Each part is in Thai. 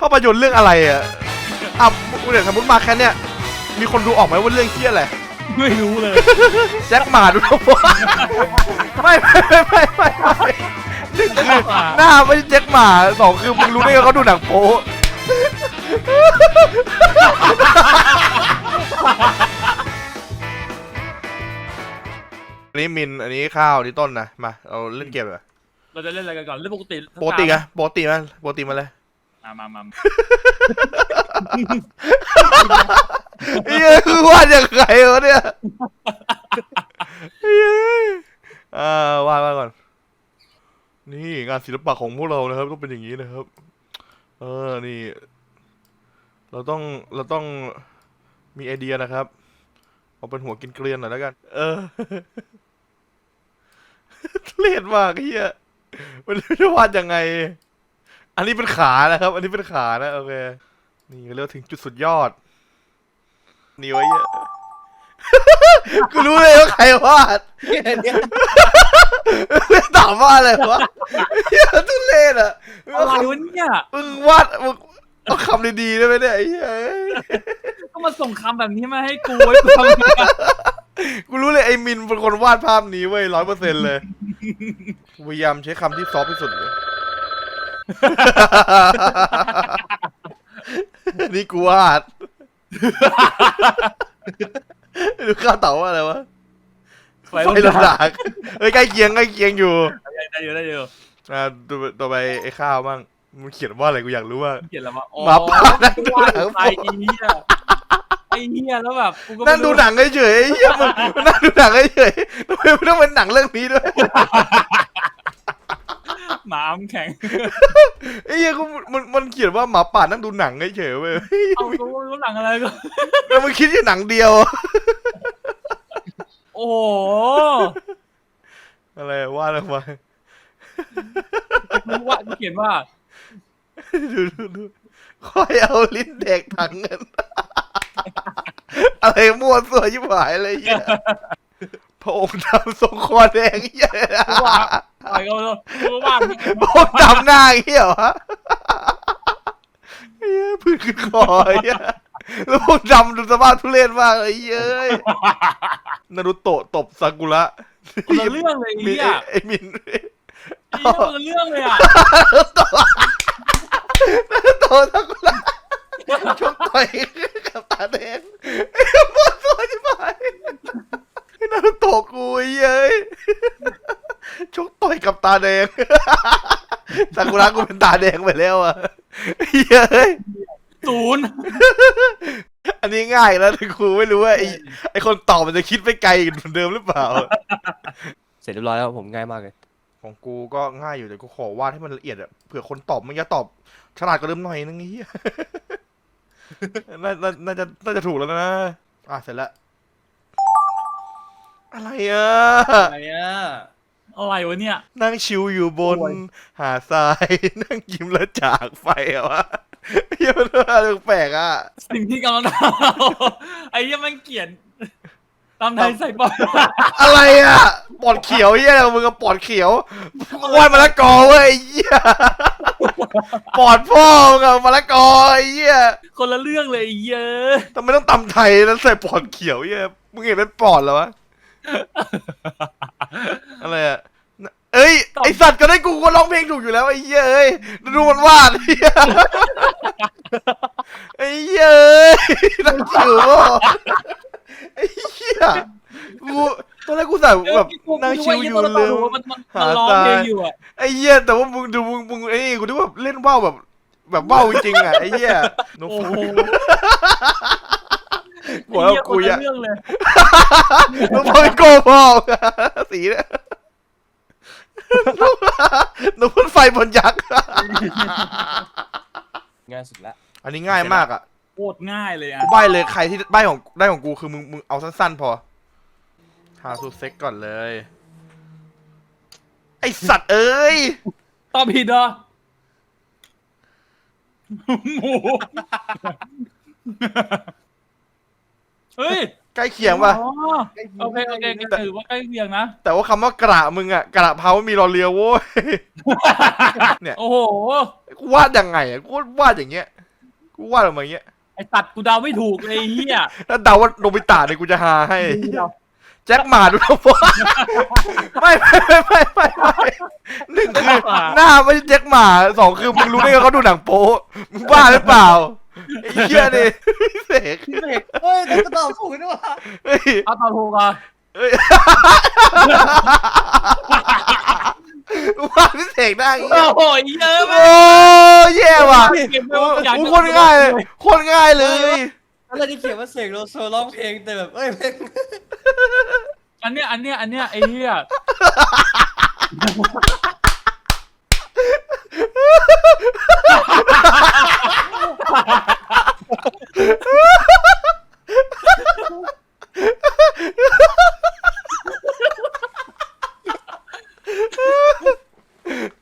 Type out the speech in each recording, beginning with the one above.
ภาพยนตร์เรื่องอะไรอะอะเดี๋ยวสมมติมาแค่เนี้ยมีคนดูออกไหมว่าเรื่องเที่ยอะไร ไม่รู้เลย แจ็คหมาดูนะผมไม่ไม่ไม่ไม่ไม่ไม่หนึ่งคือหน้าไม่ใช่แจ็คหมาสองคือมึงรู้ได้ไงเขาดูหนังโป๊อันนี้มิน อันนี้ข้าวอันนี้ต้นนะ มาเราเล่นเกมเลยเราจะเล่นอะไรกันก่อน เล่นปกติปกติไงปกติมันปกติมาเลย มามามาเฮ้ยคือวาดยังไงวะเนี่ยเฮ้ยอ่าวาดวาดก่อน นี่งานศิลปะของพวกเรานะครับ ต้องเป็นอย่างนี้นะครับ เออ นี่ เราต้อง เราต้องมีไอเดียนะครับ เอาเป็นหัวกินเกลียนหน่อยแล้วกัน เออทุเรศมากเฮียมันจะวาดยังไง อันนี้เป็นขานะครับ อันนี้เป็นขานะโอเค นี่เรียกว่าถึงจุดสุดยอด นี่ไว้เหี้ยกูรู้เลยว่าใครวาดถามว่าอะไรวะเหี้ยทุเรศอะอะไรวะเนี่ยมึงวาดมึงเอาคำดีๆได้ไหมเนี่ยไอ้เหี้ยก็มาส่งคำแบบนี้มาให้กูไว้กูทำไงอะกูรู้เลยไอ้มินเป็นคนวาดภาพนี้เว้ยร้อยเปอร์เซ็นต์เลยกูพยายามใช้คำที่ซอฟต์ที่สุดเลย นี่กูวาดดูข้าวเต่าว่าอะไรวะไฟไฟลำดากเฮ้ยใกล้เคียงใกล้เคียงอยู่ได้เยอะได้เยอะอ่าตัวต่อไปไอ้ข้าวบ้างมันเขียนว่าอะไรกูอยากรู้ว่าเขียนแล้วว่าอ๋อหมาป่านั่งดูหนังไอ้เหี้ยไอ้เหี้ยแล้วแบบกูก็ไม่นั่งดูหนังเฉยๆไอ้เหี้ยมันมันนั่งดูหนังเฉยๆทำไมมันต้องเป็นหนังเรื่องนี้ด้วย หมาอ้ำแข็งไอ้เหี้ยกูมันมันเขียนว่าหมาป่านั่งดูหนังเฉยๆเว้ยเอากูไม่รู้หนังอะไรก็ แล้วมึงคิดอยู่หนังเดียว โอ้โหอะไรว่าอะไรมากูว่ากูเขียนว่า ดูดูดูค่อยเอาลิ้นเด็กถังเงิน อะไรมั่วสั่วยิบหายเลยไอ้เหี้ย พระองค์ดำทรงคอแดงเหี้ยกูว่าไอ้ก็กูว่าพระองค์ดำหน้าเหี้ยวะเหี้ยพื้นขึ้นคอไอ้เหี้ยแล้วพวกดำดูสภาพทุเรศมากเลยไอ้เหี้ยเอ้ยนารุโตะตบซากุระคนละเรื่องเลยไอ้มีเหี้ยไอ้ไอ้มินไอ้เหี้ยคนละเรื่องเลยอะโตซากุระชกต่อยกับตาแดงไอ้หมดตัวจิ๋วหายไอ้ นารุโตะกูไอ้เหี้ยเอ้ยชกต่อยกับตาแดงซากุระกูเป็นตาแดงไปแล้วอะไอ้เหี้ยเอ้ยศูนย์อันนี้ง่ายแล้วแต่ครูไม่รู้ว่าไอ้ไอ้คนตอบมันจะคิดไปไกลเหมือนเดิมหรือเปล่า เสร็จเรียบร้อยแล้วผมง่ายมากเลย ของกูก็ง่ายอยู่แต่กูขอวาดให้มันละเอียดอะเผื่อคนตอบมันจะตอบ ฉลาดกว่าเดิมหน่อยนึงไอ้เหี้ยน่าน่าน่าจะน่าจะถูกแล้วนะ อะเสร็จแล้ว อะไรอะอะไรอะอะไรวะเนี่ย นั่งชิวอยู่บน โอ้ย หาดทราย นั่งยิ้มแล้วจากไปอะวะเหี้ยมันอะไรแปลกอะสิ่งที่กำลังทำไอ้เหี้ยมันเกลียนตามไทยใส่ปอดอะไรอะปอดเขียวเหี้ยอะไรของมึงกับปอดเขียววาดมะละกอเว้ยไอ้เหี้ยปอดพ่อมึงกับมะละกอไอ้เหี้ยคนละเรื่องเลยไอ้เหี้ยทำไมต้องตำไทยแล้วใส่ปอดเขียวเหี้ยมึงเห็นเป็นปอดเหรอวะ อะไรอะเอ้ย ไอสัตว์ก็ได้กูก็ร้องเพลงถูกอยู่แล้วไอ้เหี้ยเอ้ยดูมันวาดไอ้เหี้ยไอ้เหี้ยเอ้ยนั่งจิ๋วอะไอ้เหี้ยกูตอนแรกกูใส่แบบนั่งชิวอยู่เลเลยยมันมันมันร้องเพลงอยู่อะไอ้เหี้ยแต่ว่ามึงดูมึงมึงไอ้นี่กูนึกว่าเล่นว่าวแบบ แบบว่าวจริงๆอะไอ้เหี้ยนกโอ้ฟ้าโห หัวเรากูไอ้อะเหี้ยคนละเรื่องเลยนกฟ้าไม่โกพอสีเนี่ยนกพ่นไฟบนยักษ์ ง่ายสุดละอันนี้ง่ายมากอะโคตรง่ายเลยอะกูใบเลยใครที่ใบของได้ของกูคือมึงมึงเอาสั้นๆพอฮาซูเซ็กก่อนเลย ไอสัตว์เอ้ย ตอบผิดเหรอหมู เฮ้ยล้เคียงป่ะ อ๋อโอเคโอเคถือว่าใกล้เคียงนะ แต่ว่าคำว่ากระมึงอะกระเพรามีรอเรือโว้ย เนี่ย โอ้โห กูวาดยังไงอะกูวาดอย่างเงี้ย กูวาดออกมาอย่างเงี้ยไอตัดกูเดาไม่ถูกเลยไอ้เฮียแล้วเดาว่าโนบิตะเนี่ยกูจะหาให้ แจ็คหมาดูทั้งหมดไม่ไม่ไม่ไม่ไม่ไม่หนึ่งคือหน้าไม่ใช่แจ็คหมาสองคือมึงรู้ได้ไงเขาดูหนังโป๊มึงบ้าหรือเปล่า ไอ้เหี้ยดิเสกพี่เสกเฮ้ยแต่ก็ตอบถูกด้วยว่ะเฮ้ยเอาตอบถูกอะเฮ้ยว่าพี่เสกได้อย่างโอ้เงี้ยโหเยอะโอ้แย่ว่ะเก็บไว้โอ้ว่าอยากโหโคตรง่ายเลยโคตรง่ายเลยแล้วเราที่เขียนว่าเสกโลโซร้องเพลงแต่แบบเอ้ยเพลงอันเนี้ยอันเนี้ยอันเนี้ยไอ้เฮีย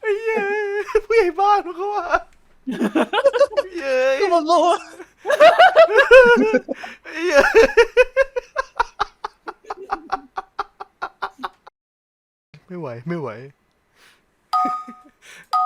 ไอ้เหี้ยผู้ใหญ่บ้านมันก็ว่าเย้ย ก็มันรู้ว่า ไอ้เหี้ย ไม่ไหว ไม่ไหว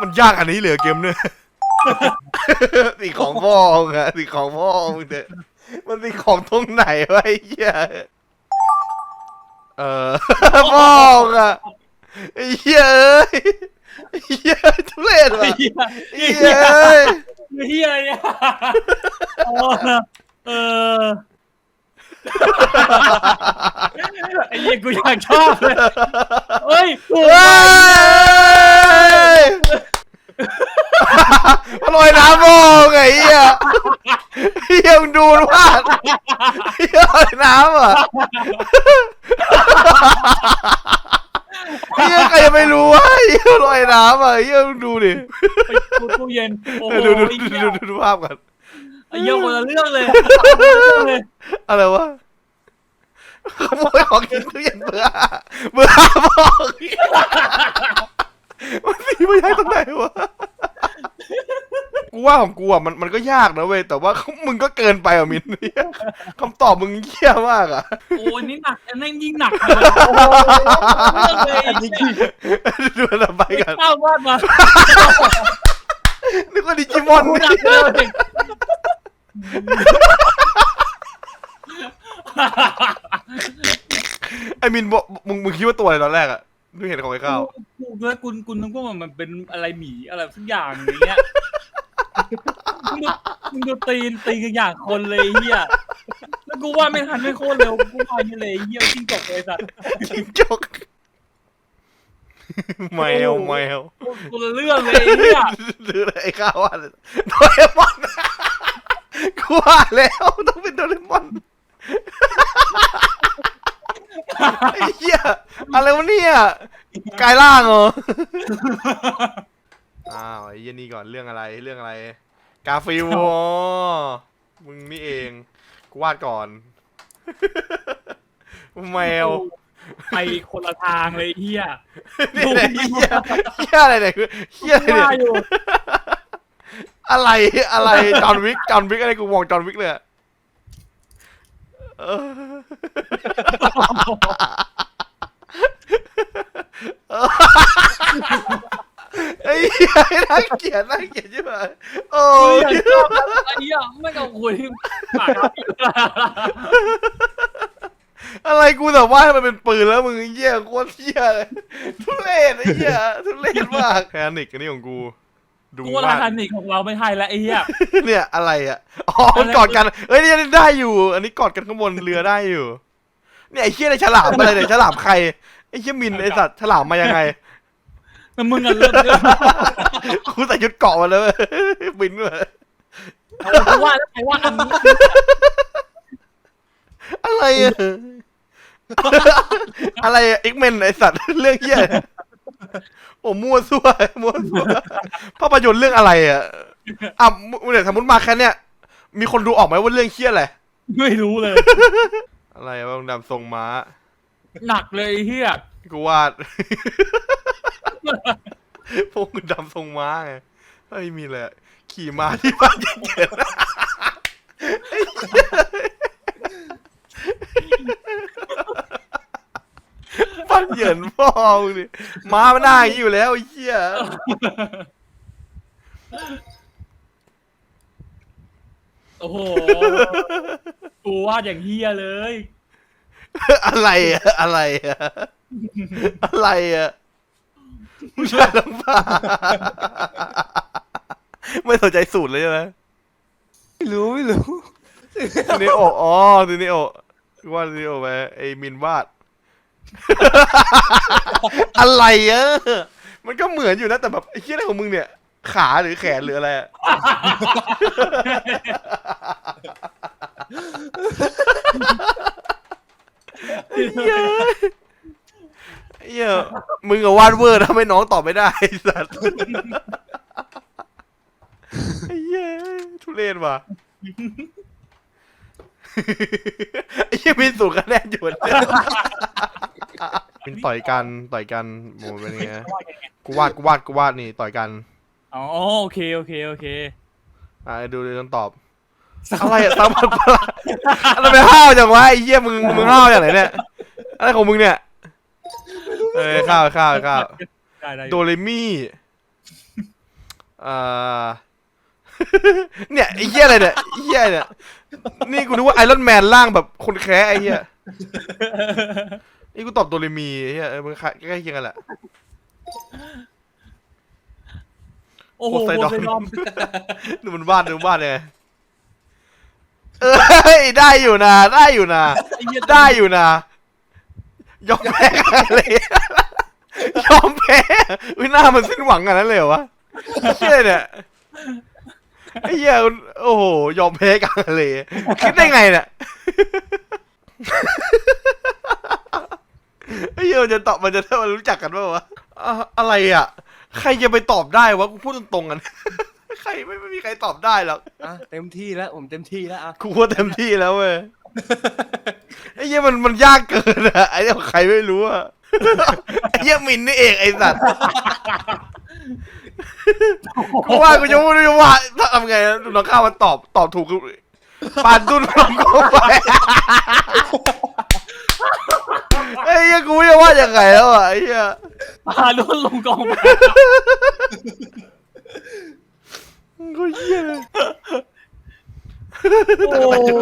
มันยากอันนี้เหลือเกมเนี่ยสีของพ่อมึงอะสีของพ่อมึงเถอะมันสีของตรงไหนวะไอ้เหี้ยเออพ่อมึงอะไอ้เหี้ยเอ้ยไอ้เหี้ยทุเรศไอ้ว่ะเฮียไอ้เหี้ยเอ้ยไอ้เฮียเนี่ยเออเออ ไอ้เฮียกูอยากชอบเลยเฮ้ยโอ้เฮ้ยยมันลอยน้ำโมงไงเหี้ยเหี้ยมึงดูนะว่าเหี้ยลอยน้ำอะเหี้ยใครจะไม่รู้ว่าเหี้ยลอยน้ำอะเหี้ยมึงดูดิ ไปดูตู้เย็นโอ้โหดูดูไอ้ดูเหี้ย ดูดูดูภาพกัน ไอ้เหี้ยคนละเรื่องเลยคนละเรื่องเลยอะไรวะขโมยของกินตู้เย็นเบื่อเบื่อบอกมันสีไม่ใช่ตรงไหนวะกูว่าของกูอะมันมันก็ยากนะเว้ยแต่ว่ามึงก็เกินไปอะมินเนี่ยคำตอบมึงเหี้ยมากอะโอ้ยนี่หนักอันนั้นยิ่งหนักเลยโอ้โหเรื่องเลยไอ้เหี้ยดูอันต่อไปไม่กันเศร้ามากมานึกว่าดิจิมอนกูหนันี่กเลย ไอ้มินบอกมึงมึงคิดว่าตัวอะไรตอนแรกอะดูเห็นของไอ้ข้าวกูด้วยกูกูนึกว่ามันเป็นอะไรหมีอะไรสักอย่างอย่างเงี้ยมึงดูมึงดูตีนตีนกันอย่างคนเลยไอ้เฮียแล้วกูว่าไม่ทันไม่โคตรเร็วกูว่าอย่างนี้เลยไอ้เฮียจิ้งจกเลยสัตว์จิงจกแมวแมวกูละเรื่องเลยไอ้เฮียดูไอ้ข้าวว่าโดเรมอน กูว่าแล้วต้องเป็นโดเรมอนไอ้เหี้ยอะไรวะเนี่ยกายล่างเหรอ อ้าวไอ้เหี้ยนี่ก่อนเรื่องอะไรเรื่องอะไร กาฟิลอ๋อมึงนี่เองกูวาดก่อน แมว ไปคนละทางเลยไอ้เฮียนี่ไหนเหี้ยเหี้ยอะไรเนี่ยเหี้ยอะไรเนี่ยว่าอยู่ อะไรอะไรจอห์นวิกจอห์นวิกอะไรกูมองจอห์นวิกเลยอะเออไอ้เหี้ยน่าเกลียดน่าเกลียดใช่ไหมโอ้ยยชอบไอ้เหี้ยไม่เอาคุยปากอะไรกูแต่ว่าให้มันเป็นปืนแล้วมึงไอ้เหี้ยโคตรเหี้ยเลยทุเรศไอ้เหี้ยทุเรศมากแพนิกอันนี้ของกู ดูกูว่ามาทากทานิกของเราไม่ใช่แล้วไอ้เหี้ยเนี่ยอะไรอะอ๋อมันกอดกันเอ้ยนี่ได้อยู่ อันนี้กอดกันข้างบนเรือได้อยู่ เนี่ยไอ้เหี้ยในฉลามอะไรเนี่ยฉลามใครไอ้เหี้ยมินไอ้สัตว์ฉลามมายังไงแต่มึงอะเริ่มเริ่มกูใส่ชุดเกาะมาเลยเว้ยบินมากูว่าแล้วใครว่าอันนี้อะไรอะอะไรอะเอ็กเมนไอ้สัตว์เรื่องเหี้ยเนี่ย โอ้มั่วซั่วมั่วซั่วภาพยนตร์เรื่องอะไรอะอะมึงเนี่ยสมมติมาแค่เนี้ยมีคนดูออกไหมว่าเรื่องเหี้ยอะไร ไม่รู้เลย อะไรวะดำทรงม้า หนักเลยไอ้เหี้ยกูวาด พวกมึงดำทรงม้าไงไม่มีเลยอะขี่ม้าที่บ้านเกิด มือนพ่อมึงดิม้ามันหน้าอย่างนี้อยู่แล้วไอ้เหี้ยโอ้โห กูวาดอย่างเฮียเลย อะไรอะอะไรอะอะไรอะผู้ชายลำบากไม่สนใจสูตรเลยใช่ไหมไม่รู้ไม่รู้ ทีนี้โออ๋อทีนี้โอวาดทีนี้โอไปไอ้มินวาด อะไรอะมันก็เหมือนอยู่นะแต่แบบไอ้เหี้ยอะไรของมึงเนี่ย ขาหรือแขนหรืออะไรอะเหี้ยเหี้ยมึงกับวาดเวอร์ทำให้น้องตอบไม่ได้ไอ้สัตว์ไอ้เหี้ยทุเรศว่ะ ไอ้เหี้ยมินสูงคะแนนอยู่เนี่ยมินต่อยกันต่อยกันโมเป็นไงกูวาดกูวาดกูวาดนี่ต่อยกันอ๋อโอเคโอเคโอเคอะดูดูคำตอบอะไรอะตามมันปะล่ะอะไรไปห้าวจังวะไอ้เหี้ยมึงมึงห้าวอย่างไหนเนี่ยอะไรของมึงเนี่ยเอ้ยข้าวข้าวข้าวได้ได้โดเรมี่อ่าเนี่ยไอ้เหี้ยอะไรเนี่ยไอ้เหี้ยเนี่ย นี่กูนึกว่าไอรอนแมนร่างแบบคนแค้ไอ้เหี้ย นี่กูตอบโดเรมีไอ้เหี้ยเออมันใกล้เคียงกันแหละ โอ้โหโพไซดอน โพไซดอนดูมันวาดดูมันวาดยังไงเอ้ยได้อยู่นะได้อยู่นะ ไอ้เหี้ยได้อยู่นะ ยอมแพ้อะไรยอมแพ้อุ้ยหน้ามันสิ้นหวังกันนั้นเลยเหรอวะเชี่ยเนี่ย ไอ้เหี้ยมันโอ้โห ยอมแพ้กันเลยคิดได้ไงเนี่ยไอ้เหี้ยมันจะตอบมันจะมันรู้จักกันป่าวะอะอะไรอะ ใครจะไปตอบได้วะกูพูดตรงๆกัน ใครไม่ไม่มีใครตอบได้หรอกอะเต็มที่แล้วผมเต็มที่แล้วอะกูว่าเต็มที่แล้วเว้ยไอ้เหี้ยมันมันยากเกินอะไอ้เหี้ยใครไม่รู้อะไอ้เหี้ยมินนี่เองไอ้สัตว์ กูว่ากูจะพูดจะว่าถ้าทำไงน้องข้าวมันตอบตอบถูกกูปานตุ้นลงกูไปไอ้เหี้ยกูจะว่ายังไงแล้วอะไอ้เหี้ยพาโดนลงกองไปกูเหี้ยเลยโอ้ยเหี้ย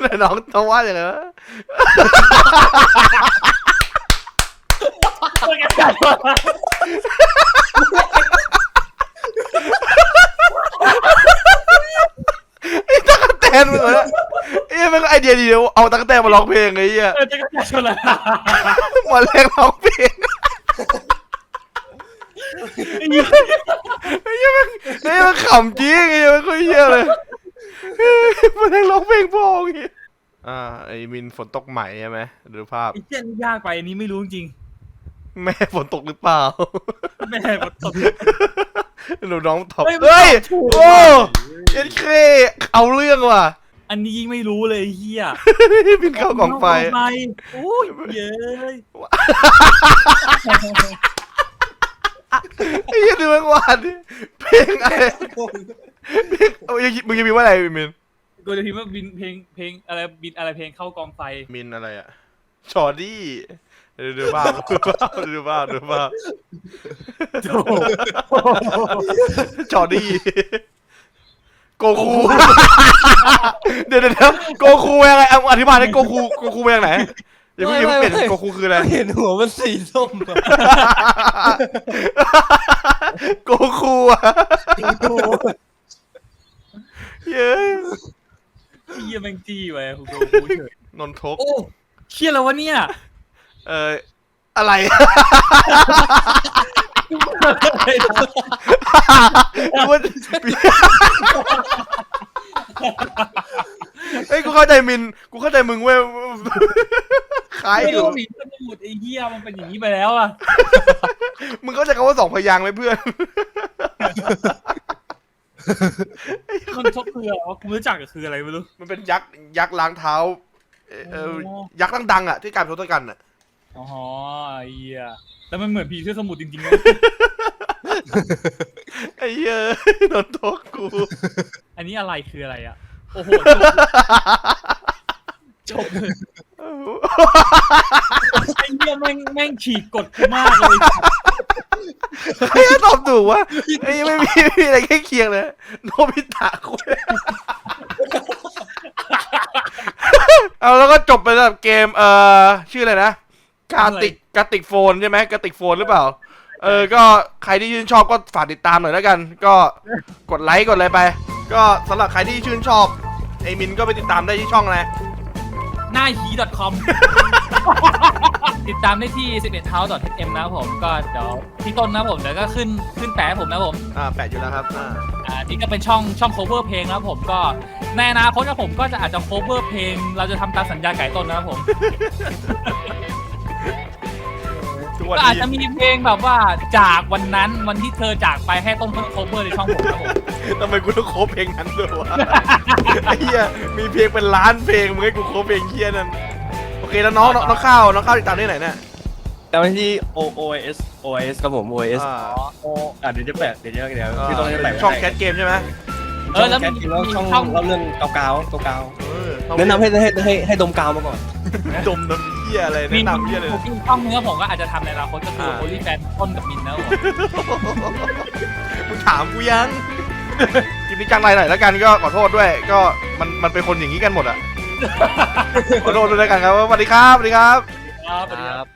ไหนน้องต้องว่าอย่างไรวะไอ้ตะก แตนมึงเหรอไอ้เหี้ยมันก็ไอเดียดีเดียวเอาตะกแตนมาร้องเพลงไอ้เหี้ยเออจะกระจายชนละมอแรงร้องเพลงไอ้เหี้ยไอ้เหี้ยมันไอ้เหี้ยมันขำจริงไอ้เหี้ยมันก็เหี้ยเลยมอแรงร้องเพลงพอไงอ่าไอ้มินฝนตกใหม่ใช่ไหมดูภาพไอ้เหี้ยนี่ยากไปอันนี้ไม่รู้จริง แม่ฝนตกหรือเปล่า แม่มาตบ หนูน้องตอบเฮ้ยเฮ้ยมันตอบถูก โอ้เอ็นเคเอาเรื่องว่ะ อันนี้ยิ่งไม่รู้เลยไอ้เฮียบินเข้ากล่องไฟโอ้ยเย้ยไอ้เหี้ยดูมันวาดดิเพลงอะไรเพลงเอายังมึงยังมีว่าอะไรมินกูจะพิมพ์ว่าบินเพลงเพลงอะไรบินอะไรเพลงเข้ากองไฟมินอะไรอะชอดี้ ดูดูภาพดูภาพดูภาพดูภาพโถ่ชอดี้โกคูเดี๋ยวเดี๋ยวเดี๋ยวโกคูยังไงเอาอธิบายให้โกคูโกคูมาจากไหนอย่าเพิ่งอย่าเพิ่งเปลี่ยนโกคูคืออะไรเห็นหัวมันสีส้มอะโกคูอะเย้ยเฮียแม่งจี้ไว้กูกูกูเฉยนนทกโอ้เชี่ยแล้ววะเนี่ย เอออะไรกูว่าเฮ้ยกูเข้าใจมิน กูเข้าใจมึงเว้ยคล้ายไม่อยู่ รู้หมีสมุดไอ้เฮียมันเป็นอย่างนี้ไปแล้วอะมึงเข้าใจคำว่าสองพยางค์ไหมเพื่อน มันชอบคืออะไรวะกูไม่รู้จักก็คืออะไรไม่รู้ มันเป็นยักษ์ยักษ์ล้างเท้า เอ่อเออโอ้ ยักษ์ดังๆอะที่กลายเป็นทศกัณฐ์อะ อ๋อไอ้เฮียแต่มันเหมือนผีเสื้อสมุดจริงๆนะ ไอ้เหี้ยโดนโทษกู อันนี้อะไรคืออะไรอะ โอ้โห จบจบเลยโอ้โหไอ้เหี้ยแม่งแม่งฉีกกดกูมากเลยไอ้ตอบถูกวะไอ้ไม่มีไม่มีอะไรใกล้เคียงเลย โนบิตะคุยเอาแล้วก็จบไปแล้วกับเกมเอ่อชื่ออะไรนะ กาติกกาติกโฟนใช่ไหมกาติกโฟนหรือเปล่า เออ ก็ใครที่ชื่นชอบก็ฝากติดตามหน่อยแล้วกัน ก็กดไลค์กดอะไรไป ก็สำหรับใครที่ชื่นชอบไอ้มินก็ไปติดตามได้ที่ช่องนะหน้าหี .com ติดตามได้ที่ 11house.m นะครับผม ก็เดี๋ยวพี่ต้นนะครับผมเดี๋ยวก็ขึ้นขึ้นแปะให้ผมนะครับผม อ่า แปะอยู่แล้วครับ อ่า อ่านี่ก็เป็นช่องช่อง cover เพลงนะครับผมก็ในอนาคตครับผมก็จะอาจจะ cover เพลง เราจะทำตามสัญญาไก่ต้นนะครับผมทุก วันก็อาจนี้จะมีเพลงแบบว่าจากวันนั้นวันที่เธอจากไปให้ต้นเพิ่ง cover ในช่องผมนะครับผมทำไมกูต้องโคบเพลงนั้นด้วยวะไอ้เหี้ยมีเพลงเป็นล้านเพลงมึงให้กูโคบเพลงเหี้ยนั่นโอเคแล้วน้องน้องน้องข้าวน้องข้าวติดตามได้ไหนเนี่ยจำไว้ที่ O O S O S ครับผม O S อ่าอะเดี๋ยวจะแปะเดี๋ยวจะเดี๋ยวอ่าพี่ต้องจะแปะไว้ช่องแคทเกมใช่ไหมเออแล้วมีช่องมีช่องช่อง เล่าเรื่องเกาๆเกาเออต้องๆแนะนำให้ให้ให้ให้ดมกาวมาก่อน ดมน้ำ เหี้ยอะไรมีแนะนำเหี้ยเลยมีช่องนึงครับผมก็อาจจะทำในอนาคตก็คืออ่าโอลิแฟนต้นกับมินนะครับผม มึงถามกูยังคลิปนี้จังไรหน่อยแล้วกันก็ขอโทษด้วย ก็มันมันเป็นคนอย่างนี้กันหมดอะขอโทษด้วยแล้วกันครับสวัสดีครับสวัสดีครับ ครับสวัสดีครับ